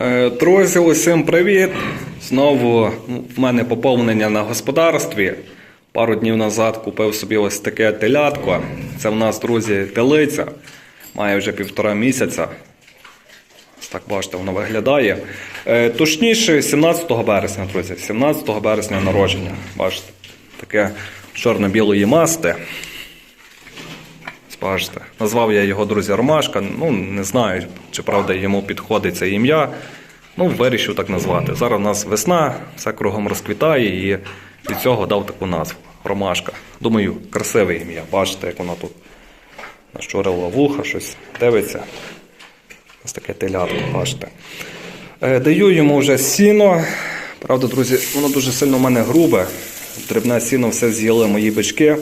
Е, Друзі, усім привіт! Знову ну, в мене поповнення на господарстві. Пару днів назад купив собі ось таке телятко. Це в нас, друзі, телиця. Має вже півтора місяця. Ось так бачите, воно виглядає. Е, Точніше, 17 березня, друзі. 17 березня народження. Бачите, таке чорно-білої масти. Бачите, назвав я його друзі Ромашка. Ну не знаю, чи правда йому підходить це ім'я. Ну, вирішив так назвати. Зараз у нас весна, все кругом розквітає і від цього дав таку назву Ромашка. Думаю, красиве ім'я. Бачите, як воно тут нащурило вуха, щось дивиться. Ось таке телятко, бачите. Е, Даю йому вже сіно. Правда, друзі, воно дуже сильно в мене грубе. Дрібне сіно все з'їли мої бички.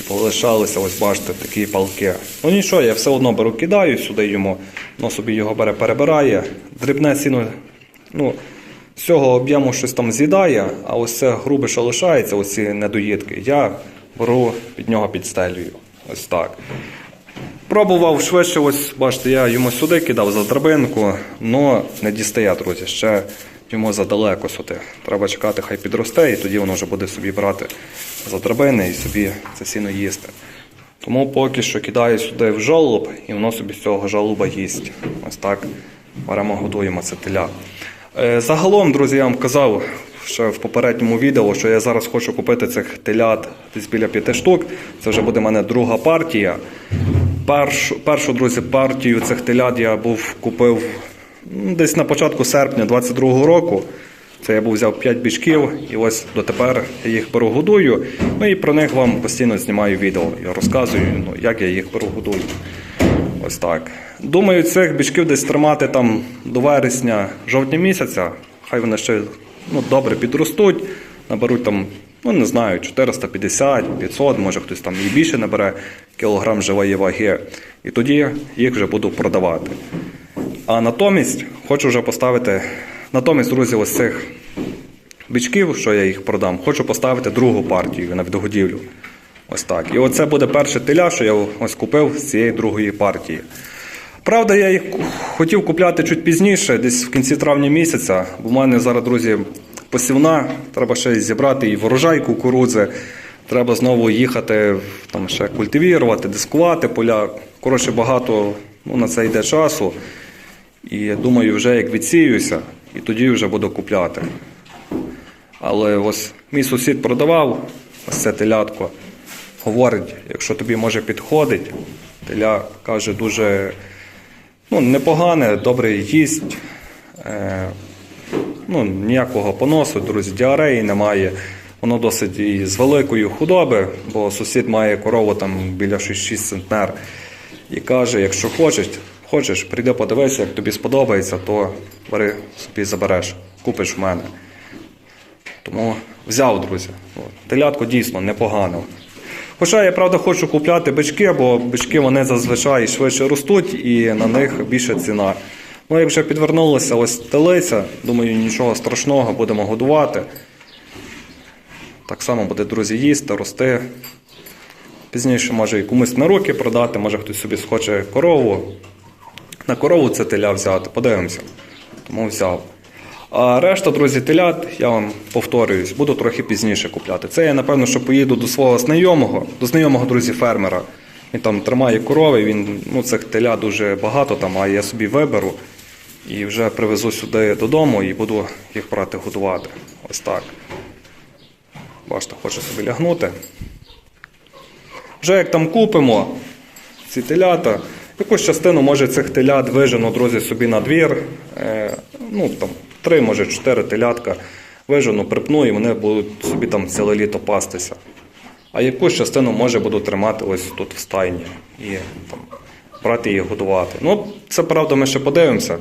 І полишалися, ось бачите, такі палки. Ну нічого, я все одно беру, кидаю сюди йому, воно собі його бере, перебирає. Дрібне сіно, ну, з цього об'єму щось там з'їдає, а ось це грубе, що лишається, ось ці недоїдки, я беру під нього підстелюю. Ось так. Пробував швидше, ось бачите, я йому сюди кидав за драбинку, але не дістає, друзі. Ще йому задалеко сюди. Треба чекати, хай підросте, і тоді воно вже буде собі брати за драбини і собі це сіно їсти. Тому поки що кидаю сюди в жолоб, і воно собі з цього жолоба їсть. Ось так беремо, годуємо це теля. Е, Загалом, друзі, я вам казав ще в попередньому відео, що я зараз хочу купити цих телят десь біля п'яти штук. Це вже буде в мене друга партія. Першу, першу друзі, партію цих телят я був купив десь на початку серпня 22-го року. Це я був взяв 5 бічків, і ось дотепер я їх беру годую. Ну і про них вам постійно знімаю відео. Я розказую, ну, як я їх беру годую. Ось так. Думаю, цих бічків десь тримати там до вересня, жовтня місяця. Хай вони ще ну, добре підростуть, наберуть там, ну не знаю, 450, 500, може хтось там і більше набере кілограм живої ваги. І тоді їх вже буду продавати. А натомість хочу вже поставити, натомість, друзі, ось цих бичків, що я їх продам, хочу поставити другу партію на відгодівлю. Ось так. І оце буде перше теля, що я ось купив з цієї другої партії. Правда, я їх хотів купляти чуть пізніше, десь в кінці травня місяця, бо в мене зараз, друзі, посівна, треба ще зібрати і ворожай кукурудзи. Треба знову їхати, там ще культивірувати, дискувати поля. Коротше, багато ну, на це йде часу. І я думаю, вже як відсіюся, і тоді вже буду купляти. Але ось мій сусід продавав ось це телятко. Говорить, якщо тобі може підходить, теля каже дуже ну, непогане, добре їсть. Е, ну, ніякого поносу, друзі, діареї немає. Воно досить і з великої худоби, бо сусід має корову там біля 6 центнер. І каже, якщо хочеш, хочеш, прийди подивися, як тобі сподобається, то бери собі забереш, купиш в мене. Тому взяв, друзі. Телятко дійсно непогано. Хоча я правда хочу купляти бички, бо бички вони зазвичай швидше ростуть і на них більша ціна. Ну, як вже підвернулася ось телиця, думаю, нічого страшного, будемо годувати. Так само буде, друзі, їсти, рости. Пізніше може і комусь на руки продати, може хтось собі схоче корову. На корову це теля взяти, подивимося. Тому взяв. А решта, друзі, телят, я вам повторююсь, буду трохи пізніше купляти. Це я, напевно, що поїду до свого знайомого, до знайомого, друзі, фермера. Він там тримає корови, він, ну, цих теля дуже багато там, а я собі виберу і вже привезу сюди додому і буду їх брати годувати. Ось так. Бачите, хочу собі лягнути. Вже як там купимо ці телята, якусь частину може цих телят вижену, друзі, собі на двір. Е, ну там три, може чотири телятка вижену, припну, і вони будуть собі там ціле літо пастися. А якусь частину може буду тримати ось тут в стайні і там, брати їх годувати. Ну, це правда, ми ще подивимося.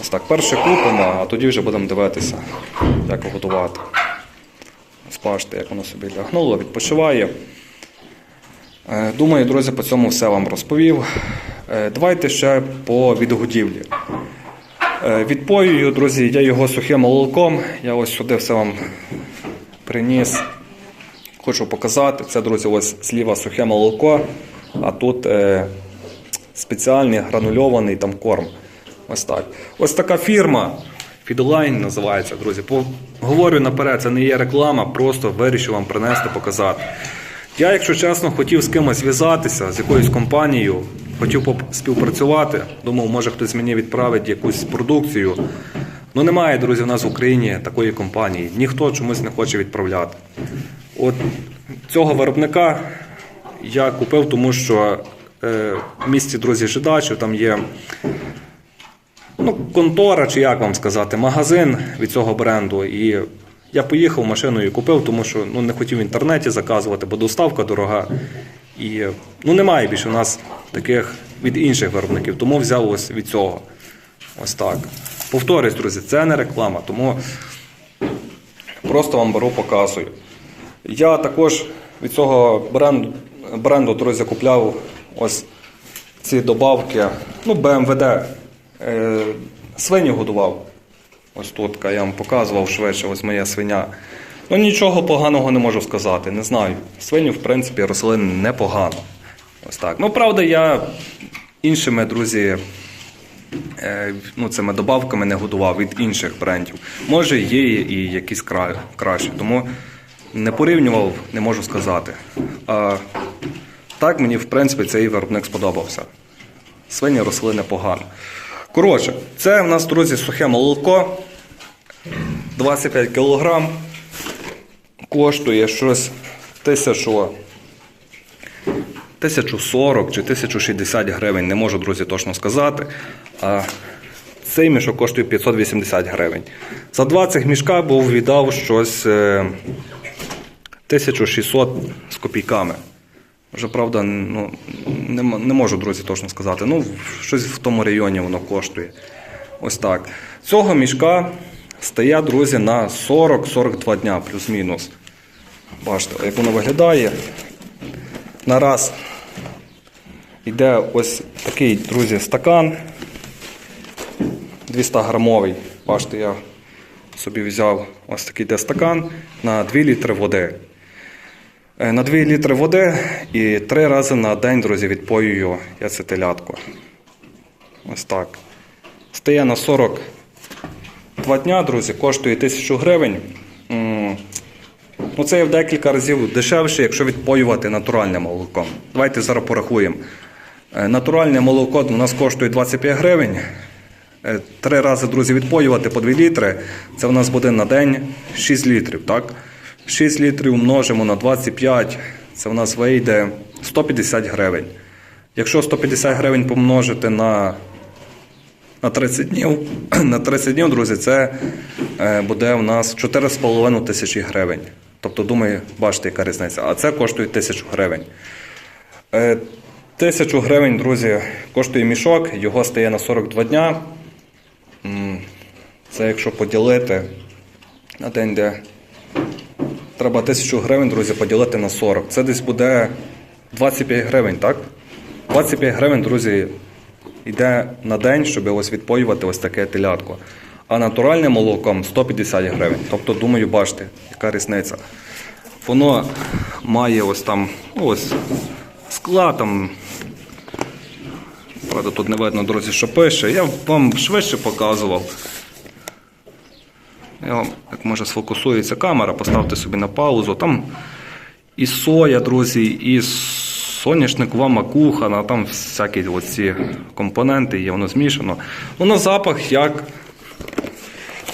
Ось так, перше купимо, а тоді вже будемо дивитися, як годувати. Бачите, як воно собі лягнуло, відпочиває. Е, Думаю, друзі, по цьому все вам розповів. Е, Давайте ще по відгодівлі. Е, Відпоюю, друзі, я його сухим молоком. Я ось сюди все вам приніс. Хочу показати. Це, друзі, ось зліва сухе молоко, а тут е, спеціальний гранульований там корм. Ось так. Ось така фірма. Фідлайн називається, друзі. Говорю наперед, це не є реклама, просто вирішив вам принести, показати. Я, якщо чесно, хотів з кимось зв'язатися, з якоюсь компанією, хотів співпрацювати. Думав, може хтось мені відправить якусь продукцію. Ну немає, друзі, в нас в Україні такої компанії. Ніхто чомусь не хоче відправляти. От цього виробника я купив, тому що е, в місті, друзі, Жидачів там є ну, контора, чи як вам сказати, магазин від цього бренду. І я поїхав машиною купив, тому що ну, не хотів в інтернеті заказувати, бо доставка дорога. І ну, немає більше у нас таких від інших виробників, тому взяв ось від цього. Ось так. Повторюсь, друзі, це не реклама, тому просто вам беру, показую. Я також від цього бренду, бренду друзі, купляв ось ці добавки. Ну, БМВД. Е, свині годував. Ось тут я вам показував швидше, ось моя свиня. Ну нічого поганого не можу сказати, не знаю. Свині, в принципі, росли непогано. Ось так. Ну, правда, я іншими, друзі, е, ну, цими добавками не годував від інших брендів. Може, є і якісь кра- кращі. Тому не порівнював, не можу сказати. А так мені, в принципі, цей виробник сподобався. Свині росли непогано. Коротше, це в нас, друзі, сухе молоко. 25 кг. Коштує щось 1000, 1040 чи 1060 gривень. Не можу, друзі, точно сказати. А цей мішок коштує 580 гривень. За 20 мішка був віддав щось е, 1600 з копійками. Вже правда, ну, не, не можу, друзі, точно сказати. Ну, щось в тому районі воно коштує. Ось так. Цього мішка стає, друзі, на 40-42 дня, плюс-мінус. Бачите, як воно виглядає. На раз йде ось такий, друзі, стакан 200 грамовий. Бачите, я собі взяв ось такий де стакан на 2 літри води. Е, На 2 літри води і 3 рази на день, друзі, відпоюю я це телятко. Ось так. Стає на 42 дня, друзі, коштує 1000 гривень. Ну, це є в декілька разів дешевше, якщо відпоювати натуральним молоком. Давайте зараз порахуємо. Е, Натуральне молоко у нас коштує 25 гривень. Е, Три рази, друзі, відпоювати по 2 літри. Це в нас буде на день 6 літрів. так? 6 літрів множимо на 25, це в нас вийде 150 гривень. Якщо 150 гривень помножити на, на 30 днів, на 30 днів, друзі, це е, буде у нас 4,5 тисячі гривень. Тобто, думаю, бачите, яка різниця. А це коштує 1000 гривень. Е, Тисячу гривень, друзі, коштує мішок, його стає на 42 дня. Це якщо поділити на день, де треба тисячу гривень, друзі, поділити на 40. Це десь буде 25 гривень, так? 25 гривень, друзі, йде на день, щоб ось відпоювати ось таке телятко. А натуральним молоком 150 гривень. Тобто, думаю, бачите, яка різниця. Воно має ось там, ну, ось склад там. Правда, тут не видно, друзі, що пише. Я вам швидше показував. Як може сфокусується камера, поставте собі на паузу. Там і соя, друзі, і соняшникова макуха, там всякі оці компоненти є, воно змішано. Ну, на запах як.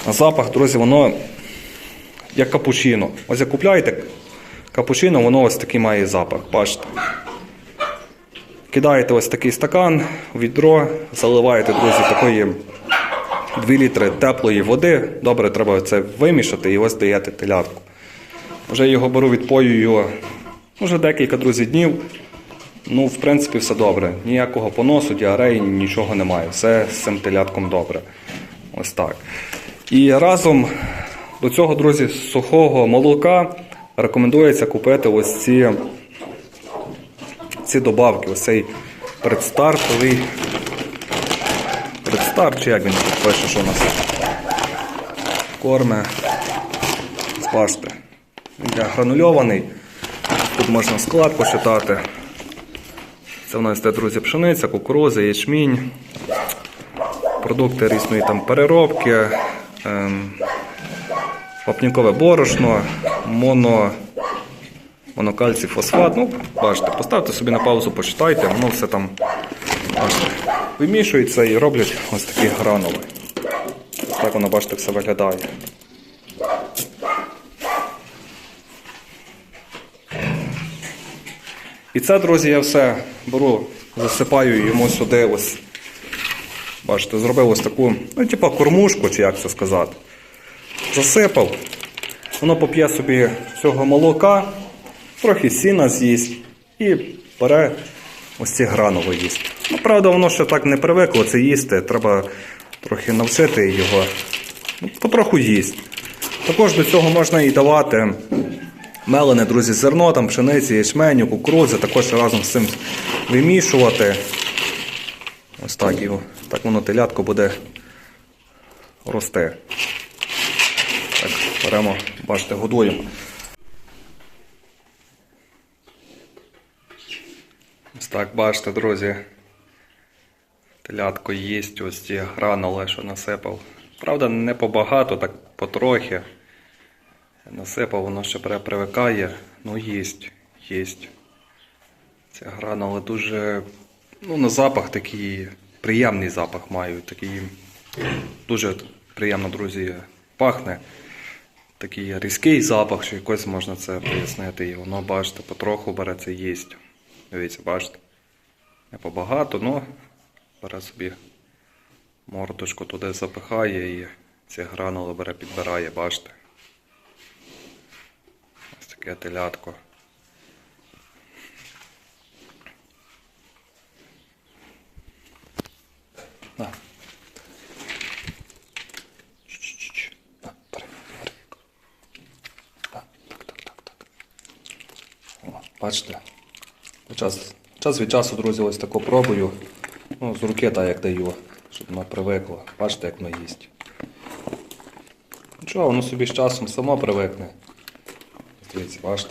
На запах, друзі, воно як капучино. Ось як купляєте капучино, воно ось такий має запах. Бачите. Кидаєте ось такий стакан відро, заливаєте, друзі, такої 2 літри теплої води. Добре, треба це вимішати і ось даєте телятку. Вже його беру, відпоюю вже декілька друзі днів. Ну, в принципі, все добре. Ніякого поносу, діареї, нічого немає. Все з цим телятком добре. Ось так. І разом до цього, друзі, сухого молока рекомендується купити ось ці, ці добавки. Ось цей предстартовий. Предстарт, чи як він пише, що у нас корме. Бачите. Він йде гранульований. Тут можна склад почитати. Це в нас йде, друзі, пшениця, кукуруза, ячмінь, продукти різної там переробки, ем, вапнікове борошно, моно, монокальцій фосфат. Ну, бачите, поставте собі на паузу, почитайте, воно все там бачите, вимішується і роблять ось такі гранули. Так воно, бачите, все виглядає. І це, друзі, я все беру, засипаю йому сюди ось. Бачите, зробив ось таку, ну, типа кормушку, чи як це сказати. Засипав. Воно поп'є собі цього молока, трохи сіна з'їсть і бере ось ці гранули їсти. Ну, правда, воно ще так не привикло це їсти. Треба трохи навчити його. Ну, потроху їсть. Також до цього можна і давати мелене, друзі, зерно, там, пшениці, ячменю, кукурудзи, також разом з цим вимішувати. Ось так його. Так воно телятко буде рости. Так, беремо, бачите, годуємо. Так, бачите, друзі. Телятко їсть ось ці гранули, що насипав. Правда, не побагато, так потрохи. Насипав, воно ще при- привикає. Ну, їсть, їсть. Ці гранули дуже, ну, на запах такий приємний запах мають. Такий дуже приємно, друзі, пахне. Такий різкий запах, що якось можна це пояснити. І воно, бачите, потроху бере це їсть. Дивіться, бачите. Не побагато, але бере собі мордочку туди запихає і ці гранули бере, підбирає, бачите. Ось таке телятко. На. Бачите? Час, час від часу, друзі, ось таку пробую. Ну, з руки так як даю, щоб воно привикло. Бачите, як воно їсть. Нічого, воно собі з часом само привикне. Дивіться, бачите.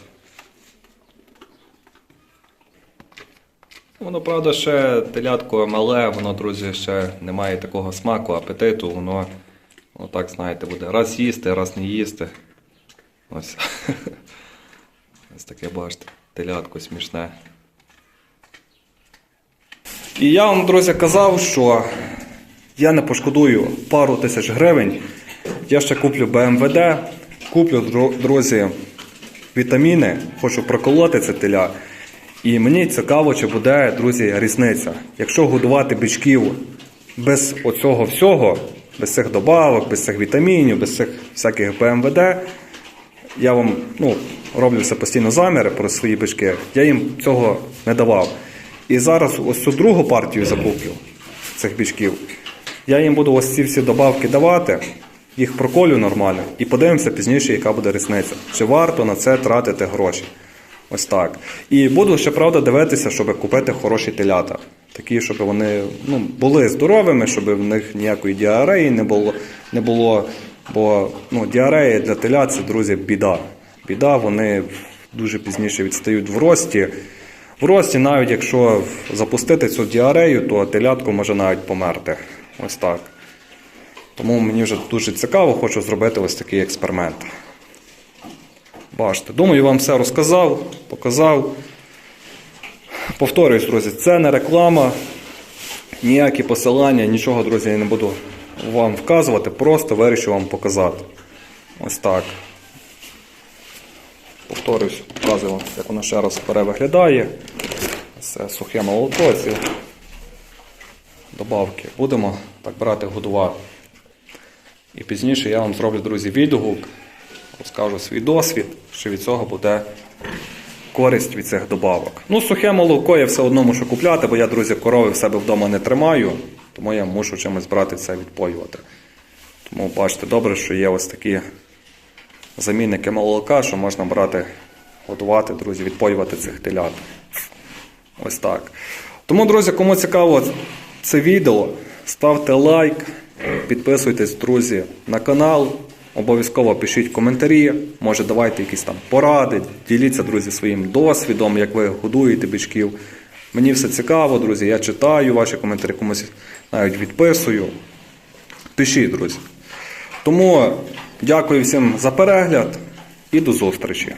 Воно, правда, ще телятко мале, воно, друзі, ще не має такого смаку, апетиту, воно, воно так, знаєте, буде раз їсти, раз не їсти. Ось. Ось таке, бачите, телятко смішне. І я вам, друзі, казав, що я не пошкодую пару тисяч гривень. Я ще куплю БМВД, куплю, друзі, вітаміни, хочу проколоти це теля. І мені цікаво, чи буде, друзі, різниця. Якщо годувати бичків без оцього всього, без цих добавок, без цих вітамінів, без цих всяких БМВД, я вам ну, роблю все постійно заміри про свої бички, я їм цього не давав. І зараз ось цю другу партію закуплю цих бичків. Я їм буду ось ці всі добавки давати, їх проколю нормально і подивимося пізніше, яка буде різниця. Чи варто на це тратити гроші. Ось так. І буду ще правда дивитися, щоб купити хороші телята. Такі, щоб вони ну, були здоровими, щоб в них ніякої діареї не було. Не було бо ну, діарея для телят це, друзі, біда. Біда, вони дуже пізніше відстають в рості. В рості, навіть якщо запустити цю діарею, то телятко може навіть померти. Ось так. Тому мені вже дуже цікаво, хочу зробити ось такий експеримент. Бачите, думаю, вам все розказав, показав. Повторюсь, друзі, це не реклама, ніякі посилання, нічого, друзі, я не буду вам вказувати, просто вирішив вам показати. Ось так. Повторюсь, показую як воно ще раз перевиглядає. Це сухе молоко, ці добавки. Будемо так брати годувати. І пізніше я вам зроблю, друзі, відгук, розкажу свій досвід, що від цього буде користь від цих добавок. Ну, сухе молоко я все одно мушу купляти, бо я, друзі, корови в себе вдома не тримаю, тому я мушу чимось брати це відпоювати. Тому бачите, добре, що є ось такі замінники молока, що можна брати, готувати, друзі, відпоювати цих телят. Ось так. Тому, друзі, кому цікаво це відео, ставте лайк, підписуйтесь, друзі, на канал. Обов'язково пишіть коментарі, може давайте якісь там поради, діліться, друзі, своїм досвідом, як ви годуєте бичків. Мені все цікаво, друзі. Я читаю ваші коментарі, комусь навіть відписую. пишіть, друзі. Тому дякую всім за перегляд і до зустрічі.